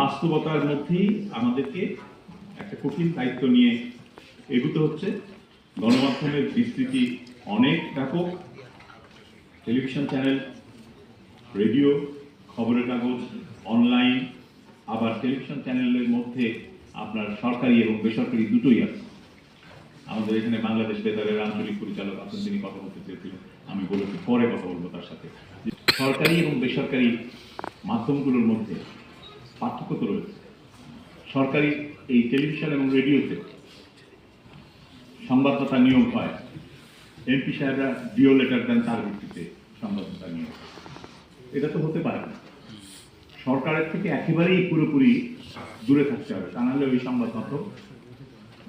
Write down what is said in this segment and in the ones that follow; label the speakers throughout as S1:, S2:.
S1: বাস্তবতার মধ্যেই আমাদেরকে একটা কঠিন দায়িত্ব নিয়ে এগুতে হচ্ছে। গণমাধ্যমের বিস্তৃতি অনেক ব্যাপক। টেলিভিশন চ্যানেল, রেডিও, খবরের কাগজ, অনলাইন, আবার টেলিভিশন চ্যানেলের মধ্যে আপনার সরকারি এবং বেসরকারি দুটোই আছে। আমাদের এখানে বাংলাদেশ বেতারের আঞ্চলিক পরিচালক আছেন, তিনি কথা বলতে চেয়েছিলেন। আমি বলেছি, পরে কথা বলব তার সাথে। সরকারি এবং বেসরকারি মাধ্যমগুলোর মধ্যে পার্থক্য তো রয়েছে। সরকারি এই টেলিভিশন এবং রেডিওতে সংবাদদাতা নিয়োগ হয়। এমপি সাহেবরা ডিও লেটার দেন তার ভিত্তিতে সংবাদদাতা নিয়োগ। এটা তো হতে পারে না। সরকারের থেকে একেবারেই পুরোপুরি দূরে থাকতে হবে। তা নাহলে ওই সংবাদ মাধ্যম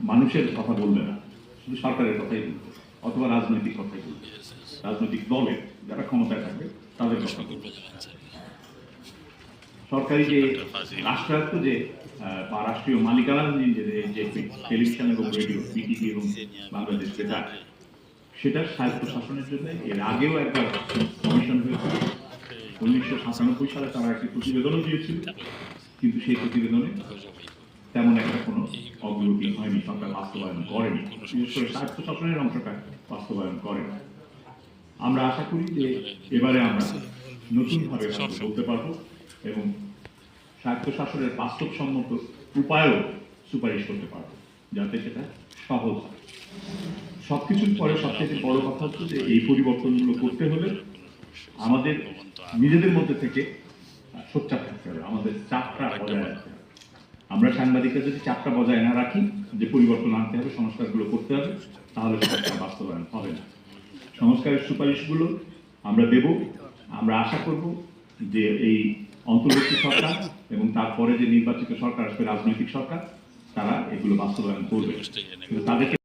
S1: মানুষের কথা বলবে না। শুধু সরকারের কথাই বলবে, অথবা রাজনৈতিক কথাই বলবে। রাজনৈতিক দলের যারা ক্ষমতায় থাকবে, তাদের কথা বলবে। সরকারি যে রাষ্ট্রায়ত্ত যে বা রাষ্ট্রীয় মালিকানাধীন যে যে টেলিভিশন এবং রেডিও বিটিভি এবং বাংলাদেশ বেতার সেটার স্বায়ত্ত শাসনের জন্য এর আগেও একবার কমিশন হয়েছিল। উনিশশো সাতানব্বই সালে তারা একটি প্রতিবেদনও দিয়েছিল কিন্তু সেই প্রতিবেদনে তেমন একটা কোনো অগ্রগতি হয়নি সরকার বাস্তবায়ন করেনি। বিশেষ করে স্বায়ত্ত শাসনের অংশটা বাস্তবায়ন করেনি। আমরা আশা করি যে এবারে আমরা নতুনভাবে বলতে পারব। এবং স্বায়ত্ত শাসনের বাস্তবসম্মত উপায়ও সুপারিশ করতে পারব, যাতে সেটা সহজ হয়। সবকিছুর পরে সবচেয়ে বড় কথা হচ্ছে যে এই পরিবর্তনগুলো করতে হলে আমাদের নিজেদের মধ্যে থেকে সোচ্চার থাকতে হবে, আমাদের চাপটা বজায় রাখতে হবে। আমরা সাংবাদিকরা যদি চাপটা বজায় না রাখি, যে পরিবর্তন আনতে হবে, সংস্কারগুলো করতে হবে, তাহলে সেটা বাস্তবায়ন হবে না। সংস্কারের সুপারিশগুলো আমরা দেব, আমরা আশা করব যে এই অন্তর্বর্তী সরকার এবং তারপরে যে নির্বাচিত সরকার আসবে রাজনৈতিক সরকার, তারা এগুলো বাস্তবায়ন করবে। তাদেরকে